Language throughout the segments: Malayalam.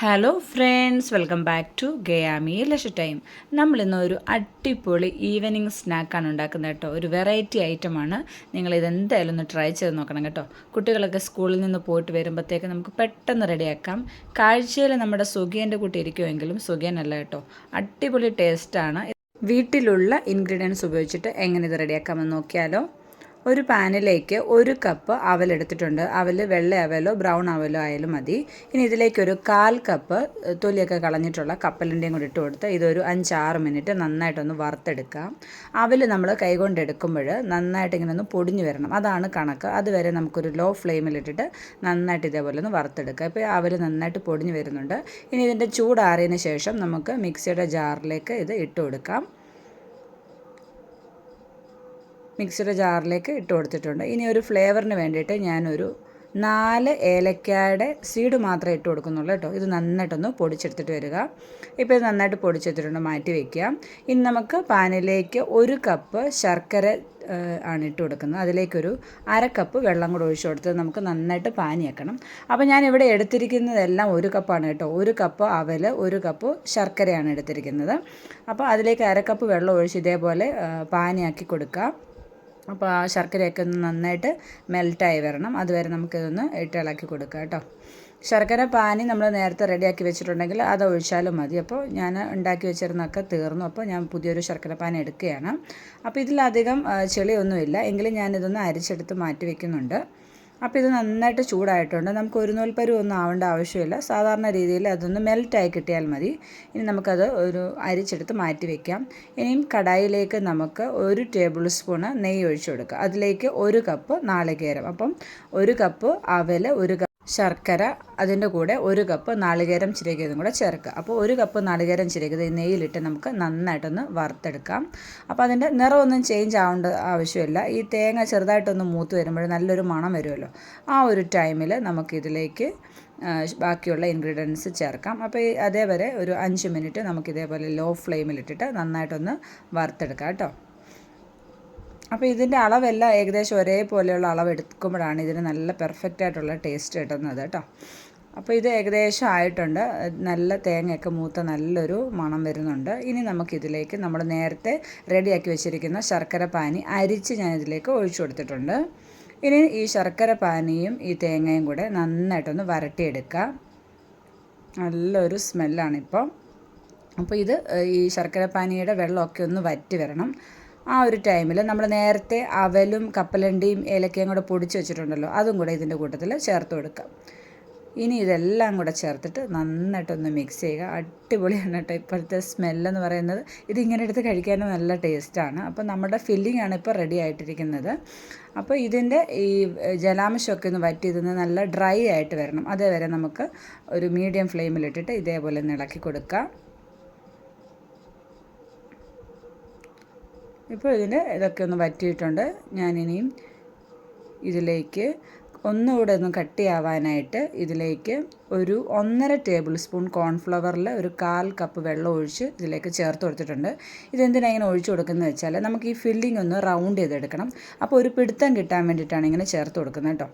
Hello friends welcome back to ഗയാമി ലഷ ടൈം നമ്മളിന്ന് ഒരു അടിപൊളി ഈവനിങ് സ്നാക്കാണ് ഉണ്ടാക്കുന്നത് കേട്ടോ. ഒരു വെറൈറ്റി ഐറ്റമാണ് നിങ്ങൾ ഇതെന്തായാലും ഒന്ന് ട്രൈ ചെയ്ത് നോക്കണം കേട്ടോ. കുട്ടികളൊക്കെ സ്കൂളിൽ നിന്ന് പോയിട്ട് വരുമ്പോഴത്തേക്ക് നമുക്ക് പെട്ടെന്ന് റെഡിയാക്കാം കാഴ്ചയിൽ നമ്മുടെ സുഖിയന്റെ കുട്ടി ഇരിക്കുമെങ്കിലും സുഖിയനല്ല കേട്ടോ. അടിപൊളി ടേസ്റ്റാണ് വീട്ടിലുള്ള ഇൻഗ്രീഡിയൻസ് ഉപയോഗിച്ചിട്ട് എങ്ങനെ ഇത് റെഡിയാക്കാമെന്ന് നോക്കിയാലോ. ഒരു പാനിലേക്ക് ഒരു കപ്പ് അവലെടുത്തിട്ടുണ്ട്. അവൽ വെള്ള അവലോ ബ്രൗൺ അവലോ ആയാലും മതി. ഇനി ഇതിലേക്ക് ഒരു കാൽ കപ്പ് തൊലിയൊക്കെ കളഞ്ഞിട്ടുള്ള കപ്പലിന്റെയും കൂടി ഇട്ട് കൊടുത്ത് ഇതൊരു അഞ്ചാറ് മിനിറ്റ് നന്നായിട്ടൊന്ന് വറുത്തെടുക്കാം. അവൽ നമ്മൾ കൈകൊണ്ട് എടുക്കുമ്പോൾ നന്നായിട്ട് ഇങ്ങനെ ഒന്ന് പൊടിഞ്ഞു വരണം. അതാണ് കണക്ക്. അതുവരെ നമുക്കൊരു ലോ ഫ്ലെയിമിലിട്ടിട്ട് നന്നായിട്ട് ഇതേപോലെ ഒന്ന് വറുത്തെടുക്കുക ഇപ്പോൾ അവൽ നന്നായിട്ട് പൊടിഞ്ഞു വരുന്നുണ്ട്. ഇനി ഇതിന്റെ ചൂടാറിയതിന് ശേഷം നമുക്ക് മിക്സിയുടെ ജാറിലേക്ക് ഇത് ഇട്ട് കൊടുക്കാം. മിക്സിയുടെ ജാറിലേക്ക് ഇട്ട് കൊടുത്തിട്ടുണ്ട്. ഇനി ഒരു ഫ്ലേവറിന് വേണ്ടിയിട്ട് ഞാനൊരു നാല് ഏലക്കായുടെ സീഡ് മാത്രമേ ഇട്ട് കൊടുക്കുന്നുള്ളൂ കേട്ടോ. ഇത് നന്നായിട്ടൊന്ന് പൊടിച്ചെടുത്തിട്ട് വരിക. ഇപ്പോൾ ഇത് നന്നായിട്ട് പൊടിച്ചെടുത്തിട്ടുണ്ട്. മാറ്റി വയ്ക്കുക ഇനി നമുക്ക് പാനിലേക്ക് ഒരു കപ്പ് ശർക്കര ആണ് ഇട്ട് കൊടുക്കുന്നത്. അതിലേക്കൊരു അര കപ്പ് വെള്ളം കൂടെ ഒഴിച്ചു കൊടുത്ത് നമുക്ക് നന്നായിട്ട് പാനിയാക്കണം. അപ്പോൾ ഞാൻ ഇവിടെ എടുത്തിരിക്കുന്നതെല്ലാം ഒരു കപ്പാണ് കേട്ടോ. ഒരു കപ്പ് അവൽ ഒരു കപ്പ് ശർക്കരയാണ് എടുത്തിരിക്കുന്നത്. അപ്പോൾ അതിലേക്ക് അര കപ്പ് വെള്ളം ഒഴിച്ച് ഇതേപോലെ പാനിയാക്കി കൊടുക്കാം അപ്പോൾ ആ ശർക്കരയൊക്കെ ഒന്ന് നന്നായിട്ട് മെൽറ്റായി വരണം. അതുവരെ നമുക്കിതൊന്ന് ഇട്ടിളക്കി കൊടുക്കുക കേട്ടോ. ശർക്കര പാനി നമ്മൾ നേരത്തെ റെഡിയാക്കി വെച്ചിട്ടുണ്ടെങ്കിൽ അത് ഒഴിച്ചാലും മതി. അപ്പോൾ ഞാൻ ഉണ്ടാക്കി വെച്ചിരുന്നൊക്കെ തീർന്നു. അപ്പോൾ ഞാൻ പുതിയൊരു ശർക്കര പാനി എടുക്കുകയാണ്. അപ്പോൾ ഇതിലധികം ചെളിയൊന്നുമില്ല. എങ്കിലും ഞാനിതൊന്ന് അരിച്ചെടുത്ത് മാറ്റി വയ്ക്കുന്നുണ്ട് അപ്പോൾ ഇത് നന്നായിട്ട് ചൂടായിട്ടുണ്ട്. നമുക്ക് ഒരു നൂൽപ്പരു ഒന്നും ആവേണ്ട ആവശ്യമില്ല. സാധാരണ രീതിയിൽ അതൊന്ന് മെൽറ്റായി കിട്ടിയാൽ മതി. ഇനി നമുക്കത് ഒരു അരിച്ചെടുത്ത് മാറ്റി വയ്ക്കാം ഇനിയും കടായിലേക്ക് നമുക്ക് ഒരു ടേബിൾ സ്പൂണ് നെയ്യ് ഒഴിച്ചു കൊടുക്കുക അതിലേക്ക് ഒരു കപ്പ് നാളികേരം. അപ്പം ഒരു കപ്പ് അവൽ ഒരു ശർക്കര അതിന്റെ കൂടെ ഒരു കപ്പ് നാളികേരം ചിരകിയതും കൂടെ ചേർക്കുക. അപ്പോൾ ഒരു കപ്പ് നാളികേരം ചിരകിയത് ഈ നെയ്യിലിട്ട് നമുക്ക് നന്നായിട്ടൊന്ന് വറുത്തെടുക്കാം. അപ്പോൾ അതിന്റെ നിറമൊന്നും ചേഞ്ച് ആവേണ്ട ആവശ്യമില്ല. ഈ തേങ്ങ ചെറുതായിട്ടൊന്ന് മൂത്ത് വരുമ്പോൾ നല്ലൊരു മണം വരുമല്ലോ. ആ ഒരു ടൈമിൽ നമുക്കിതിലേക്ക് ബാക്കിയുള്ള ഇൻഗ്രീഡിയൻസ് ചേർക്കാം. അപ്പോൾ അതേവരെ ഒരു അഞ്ച് മിനിറ്റ് നമുക്കിതേപോലെ ലോ ഫ്ലെയിമിലിട്ടിട്ട് നന്നായിട്ടൊന്ന് വറുത്തെടുക്കാം കേട്ടോ. അപ്പോൾ ഇതിന്റെ അളവെല്ലാം ഏകദേശം ഒരേപോലെയുള്ള അളവ് എടുക്കുമ്പോഴാണ് ഇതിന് നല്ല പെർഫെക്റ്റ് ആയിട്ടുള്ള ടേസ്റ്റ് കിട്ടുന്നത് കേട്ടോ അപ്പോൾ ഇത് ഏകദേശം ആയിട്ടുണ്ട്. നല്ല തേങ്ങയൊക്കെ മൂത്ത നല്ലൊരു മണം വരുന്നുണ്ട്. ഇനി നമുക്കിതിലേക്ക് നമ്മൾ നേരത്തെ റെഡിയാക്കി വെച്ചിരിക്കുന്ന ശർക്കര പാനി അരിച്ച് ഞാൻ ഇതിലേക്ക് ഒഴിച്ചു കൊടുത്തിട്ടുണ്ട്. ഇനി ഈ ശർക്കര പാനിയും ഈ തേങ്ങയും കൂടെ നന്നായിട്ടൊന്ന് വരട്ടിയെടുക്കുക നല്ലൊരു സ്മെല്ലാണിപ്പോൾ അപ്പോൾ ഇത് ഈ ശർക്കര പാനിയുടെ വെള്ളമൊക്കെ ഒന്ന് വറ്റി വരണം. ആ ഒരു ടൈമിൽ നമ്മൾ നേരത്തെ അവലും കപ്പലണ്ടിയും ഏലക്കയും കൂടെ പൊടിച്ച് വെച്ചിട്ടുണ്ടല്ലോ അതും കൂടെ ഇതിന്റെ കൂട്ടത്തിൽ ചേർത്ത് കൊടുക്കാം. ഇനി ഇതെല്ലാം കൂടെ ചേർത്തിട്ട് നന്നായിട്ടൊന്ന് മിക്സ് ചെയ്യുക. അടിപൊളിയാണ് കേട്ടോ ഇപ്പോഴത്തെ സ്മെല്ലെന്ന് പറയുന്നത്. ഇതിങ്ങനെ എടുത്ത് കഴിക്കാനും നല്ല ടേസ്റ്റാണ് അപ്പോൾ നമ്മുടെ ഫില്ലിംഗ് ആണ് ഇപ്പോൾ റെഡി ആയിട്ടിരിക്കുന്നത്. അപ്പോൾ ഇതിന്റെ ഈ ജലാംശമൊക്കെ ഒന്ന് വറ്റി ഇതിന് നല്ല ഡ്രൈ ആയിട്ട് വരണം. അതേവരെ നമുക്ക് ഒരു മീഡിയം ഫ്ലെയിമിലിട്ടിട്ട് ഇതേപോലെ ഒന്ന് ഇളക്കി കൊടുക്കാം. ഇപ്പോൾ ഇതിന് ഇതൊക്കെ ഒന്ന് വറ്റിയിട്ടുണ്ട്. ഞാനിനിയും ഇതിലേക്ക് ഒന്നുകൂടെ ഒന്ന് കട്ടിയാവാനായിട്ട് ഇതിലേക്ക് ഒരു ഒന്നര ടേബിൾ സ്പൂൺ കോൺഫ്ലവറിൽ ഒരു കാൽ കപ്പ് വെള്ളം ഒഴിച്ച് ഇതിലേക്ക് ചേർത്ത് കൊടുത്തിട്ടുണ്ട്. ഇതെന്തിനാണ് ഇങ്ങനെ ഒഴിച്ചു കൊടുക്കുന്നത് വെച്ചാൽ നമുക്ക് ഈ ഫില്ലിംഗ് ഒന്ന് റൗണ്ട് ചെയ്തെടുക്കണം. അപ്പോൾ ഒരു പിടുത്തം കിട്ടാൻ വേണ്ടിയിട്ടാണ് ഇങ്ങനെ ചേർത്ത് കൊടുക്കുന്നത് കേട്ടോ.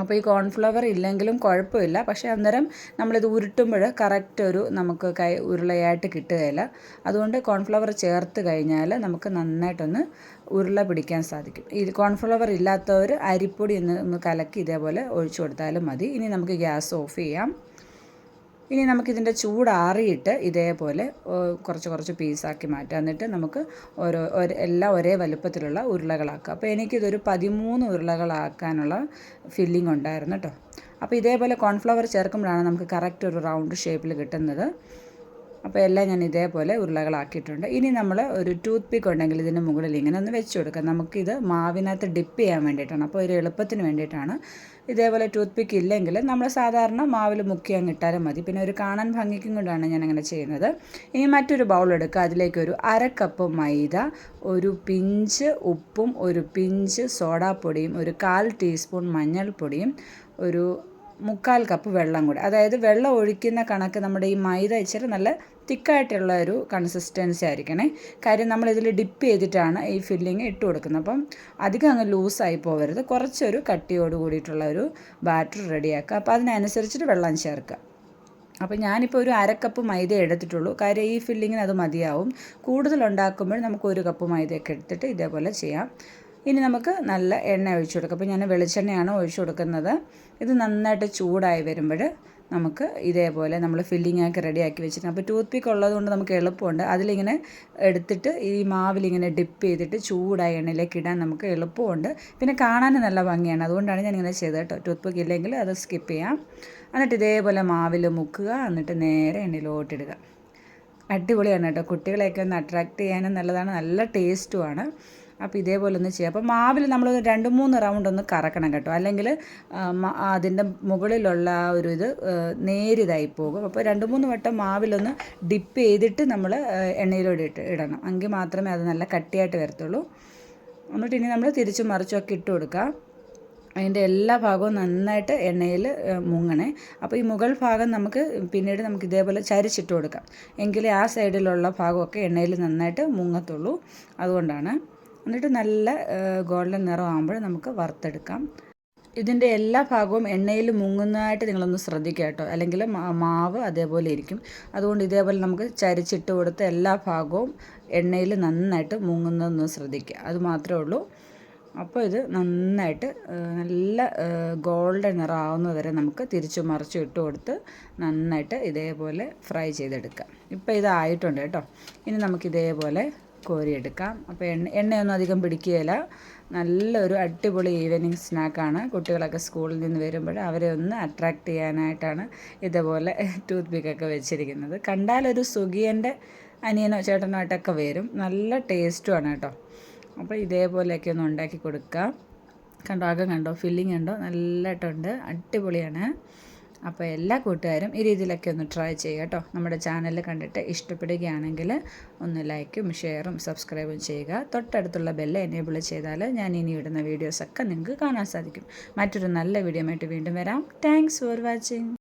അപ്പോൾ ഈ കോൺഫ്ലവർ ഇല്ലെങ്കിലും കുഴപ്പമില്ല. പക്ഷേ അന്നേരം നമ്മളിത് ഉരുട്ടുമ്പോൾ കറക്റ്റ് ഒരു നമുക്ക് കൈ ഉരുളയായിട്ട് കിട്ടുകയില്ല. അതുകൊണ്ട് കോൺഫ്ലവർ ചേർത്ത് കഴിഞ്ഞാൽ നമുക്ക് നന്നായിട്ടൊന്ന് ഉരുള പിടിക്കാൻ സാധിക്കും. ഈ കോൺഫ്ലവർ ഇല്ലാത്തവർ അരിപ്പൊടി ഒന്ന് കലക്കി ഇതേപോലെ ഒഴിച്ചു കൊടുത്താലും മതി. ഇനി നമുക്ക് ഗ്യാസ് ഓഫ് ചെയ്യാം. ഇനി നമുക്കിതിന്റെ ചൂടാറിയിട്ട് ഇതേപോലെ കുറച്ച് കുറച്ച് പീസാക്കി മാറ്റാം. എന്നിട്ട് നമുക്ക് ഓരോ എല്ലാം ഒരേ വലുപ്പത്തിലുള്ള ഉരുളകളാക്കാം. അപ്പോൾ എനിക്കിതൊരു പതിമൂന്ന് ഉരുളകളാക്കാനുള്ള ഫില്ലിംഗ് ഉണ്ടായിരുന്നു കേട്ടോ അപ്പോൾ ഇതേപോലെ കോൺഫ്ലവർ ചേർക്കുമ്പോഴാണ് നമുക്ക് കറക്റ്റ് ഒരു റൗണ്ട് ഷേപ്പിൽ കിട്ടുന്നത്. അപ്പോൾ എല്ലാം ഞാൻ ഇതേപോലെ ഉരുളകളാക്കിയിട്ടുണ്ട്. ഇനി നമ്മൾ ഒരു ടൂത്ത് പിക്ക് ഉണ്ടെങ്കിൽ ഇതിന്റെ മുകളിൽ ഇങ്ങനെ ഒന്ന് വെച്ച് കൊടുക്കാം. നമുക്കിത് മാവിനകത്ത് ഡിപ്പ് ചെയ്യാൻ വേണ്ടിയിട്ടാണ്. അപ്പോൾ ഒരു എളുപ്പത്തിന് വേണ്ടിയിട്ടാണ്. ഇതേപോലെ ടൂത്ത് പിക്ക് ഇല്ലെങ്കിൽ നമ്മൾ സാധാരണ മാവിൽ മുക്കി അങ്ങ് ഇട്ടാലും മതി. പിന്നെ ഒരു കാണാൻ ഭംഗിക്കും കൊണ്ടാണ് ഞാൻ അങ്ങനെ ചെയ്യുന്നത്. ഇനി മറ്റൊരു ബൗൾ എടുക്കുക. അതിലേക്ക് ഒരു അര കപ്പ് മൈദ ഒരു പിഞ്ച് ഉപ്പും ഒരു പിഞ്ച് സോഡാപ്പൊടിയും ഒരു കാൽ ടീസ്പൂൺ മഞ്ഞൾപ്പൊടിയും ഒരു മുക്കാൽ കപ്പ് വെള്ളം കൂടി. അതായത് വെള്ളം ഒഴിക്കുന്ന കണക്ക് നമ്മുടെ ഈ മൈദ ഇച്ചിരി നല്ല തിക്കായിട്ടുള്ള ഒരു കൺസിസ്റ്റൻസി ആയിരിക്കണേ. കാര്യം നമ്മളിതിൽ ഡിപ്പ് ചെയ്തിട്ടാണ് ഈ ഫില്ലിങ് ഇട്ട് കൊടുക്കുന്നത്. അപ്പം അധികം അങ്ങ് ലൂസായി പോകരുത് കുറച്ചൊരു കട്ടിയോട് കൂടിയിട്ടുള്ള ഒരു ബാറ്റർ റെഡിയാക്കുക അപ്പോൾ അതിനനുസരിച്ചിട്ട് വെള്ളം ചേർക്കുക. അപ്പോൾ ഞാനിപ്പോൾ ഒരു അരക്കപ്പ് മൈദ എടുത്തിട്ടുള്ളൂ. കാര്യം ഈ ഫില്ലിങ്ങിന് അത് മതിയാവും. കൂടുതൽ ഉണ്ടാക്കുമ്പോൾ നമുക്ക് ഒരു കപ്പ് മൈദയൊക്കെ എടുത്തിട്ട് ഇതേപോലെ ചെയ്യാം. ഇനി നമുക്ക് നല്ല എണ്ണ ഒഴിച്ചു കൊടുക്കാം. അപ്പോൾ ഞാൻ വെളിച്ചെണ്ണയാണ് ഒഴിച്ചു കൊടുക്കുന്നത്. ഇത് നന്നായിട്ട് ചൂടായി വരുമ്പോൾ നമുക്ക് ഇതേപോലെ നമ്മൾ ഫില്ലിംഗ് ആക്കി റെഡിയാക്കി വെച്ചിട്ടുണ്ട് അപ്പോൾ ടൂത്ത് പിക്ക് ഉള്ളതുകൊണ്ട് നമുക്ക് എളുപ്പമുണ്ട്. അതിലിങ്ങനെ എടുത്തിട്ട് ഈ മാവിലിങ്ങനെ ഡിപ്പ് ചെയ്തിട്ട് ചൂടായ എണ്ണയിലേക്ക് ഇടാൻ നമുക്ക് എളുപ്പമുണ്ട്. പിന്നെ കാണാനും നല്ല ഭംഗിയാണ്. അതുകൊണ്ടാണ് ഞാൻ ഇങ്ങനെ ചെയ്തത് കേട്ടോ. ടൂത്ത് പിക്ക് ഇല്ലെങ്കിൽ അത് സ്കിപ്പ് ചെയ്യാം. എന്നിട്ട് ഇതേപോലെ മാവിൽ മുക്കുക. എന്നിട്ട് നേരെ എണ്ണയിലോട്ടിടുക അടിപൊളിയാണ് കേട്ടോ. കുട്ടികളെയൊക്കെ ഒന്ന് അട്രാക്റ്റ് ചെയ്യാനും നല്ലതാണ്. നല്ല ടേസ്റ്റുമാണ് അപ്പോൾ ഇതേപോലെ ഒന്ന് ചെയ്യാം. അപ്പോൾ മാവിൽ നമ്മൾ രണ്ട് മൂന്ന് റൗണ്ട് ഒന്ന് കറക്കണം കേട്ടോ. അല്ലെങ്കിൽ അതിന്റെ മുകളിലുള്ള ആ ഒരു ഇത് നേരിതായി പോകും. അപ്പോൾ രണ്ട് മൂന്ന് വട്ടം മാവിലൊന്ന് ഡിപ്പ് ചെയ്തിട്ട് നമ്മൾ എണ്ണയിലോട്ട് ഇട്ട് ഇടണം. എങ്കിൽ മാത്രമേ അത് നല്ല കട്ടിയായിട്ട് വരത്തുള്ളൂ. എന്നിട്ട് ഇനി നമ്മൾ തിരിച്ചും മറിച്ചൊക്കെ ഇട്ട് കൊടുക്കാം അതിന്റെ എല്ലാ ഭാഗവും നന്നായിട്ട് എണ്ണയിൽ മുങ്ങണേ. അപ്പോൾ ഈ മുകൾ ഭാഗം നമുക്ക് പിന്നീട് നമുക്ക് ഇതേപോലെ ചരിച്ചിട്ട് കൊടുക്കാം. എങ്കിലേ ആ സൈഡിലുള്ള ഭാഗമൊക്കെ എണ്ണയിൽ നന്നായിട്ട് മുങ്ങത്തുള്ളൂ. അതുകൊണ്ടാണ്. എന്നിട്ട് നല്ല ഗോൾഡൻ നിറമാകുമ്പോൾ നമുക്ക് വറുത്തെടുക്കാം. ഇതിന്റെ എല്ലാ ഭാഗവും എണ്ണയിൽ മുങ്ങുന്നതായിട്ട് നിങ്ങളൊന്ന് ശ്രദ്ധിക്കുക കേട്ടോ. അല്ലെങ്കിൽ മാവ് അതേപോലെ ഇരിക്കും. അതുകൊണ്ട് ഇതേപോലെ നമുക്ക് ചരിച്ചിട്ട് കൊടുത്ത എല്ലാ ഭാഗവും എണ്ണയിൽ നന്നായിട്ട് മുങ്ങുന്നതെന്ന് ശ്രദ്ധിക്കുക. അത് മാത്രമേ ഉള്ളൂ. അപ്പോൾ ഇത് നന്നായിട്ട് നല്ല ഗോൾഡൻ നിറമാവുന്നത് വരെ നമുക്ക് തിരിച്ചു മറിച്ച് ഇട്ട് കൊടുത്ത് നന്നായിട്ട് ഇതേപോലെ ഫ്രൈ ചെയ്തെടുക്കാം. ഇപ്പോൾ ഇതായിട്ടുണ്ട് കേട്ടോ. ഇനി നമുക്ക് ഇതേപോലെ കോരിയെടുക്കാം അപ്പോൾ എണ്ണ എണ്ണയൊന്നും അധികം പിടിക്കുകയില്ല. നല്ലൊരു അടിപൊളി ഈവനിങ് സ്നാക്കാണ് കുട്ടികളൊക്കെ സ്കൂളിൽ നിന്ന് വരുമ്പോൾ അവരെ ഒന്ന് അട്രാക്റ്റ് ചെയ്യാനായിട്ടാണ് ഇതുപോലെ ടൂത്ത് പിക്കൊക്കെ വെച്ചിരിക്കുന്നത്. കണ്ടാലൊരു സുഖിയന്റെ അനിയനോ ചേട്ടനോ ആയിട്ടൊക്കെ വരും. നല്ല ടേസ്റ്റുമാണ് കേട്ടോ. അപ്പോൾ ഇതേപോലെയൊക്കെ ഒന്ന് ഉണ്ടാക്കി കൊടുക്കാം. കണ്ടോ അകം കണ്ടോ ഫില്ലിംഗ് ഉണ്ടോ നല്ലതായിട്ടുണ്ട് അടിപൊളിയാണ്. അപ്പോൾ എല്ലാ കൂട്ടുകാരും ഈ രീതിയിലൊക്കെ ഒന്ന് ട്രൈ ചെയ്യുക കേട്ടോ. നമ്മുടെ ചാനൽ കണ്ടിട്ട് ഇഷ്ടപ്പെടുകയാണെങ്കിൽ ഒന്ന് ലൈക്കും ഷെയറും സബ്സ്ക്രൈബും ചെയ്യുക. തൊട്ടടുത്തുള്ള ബെല്ല് എനേബിൾ ചെയ്താൽ ഞാൻ ഇനി ഇടുന്ന വീഡിയോസൊക്കെ നിങ്ങൾക്ക് കാണാൻ സാധിക്കും. മറ്റൊരു നല്ല വീഡിയോ ആയിട്ട് വീണ്ടും വരാം. Thanks for watching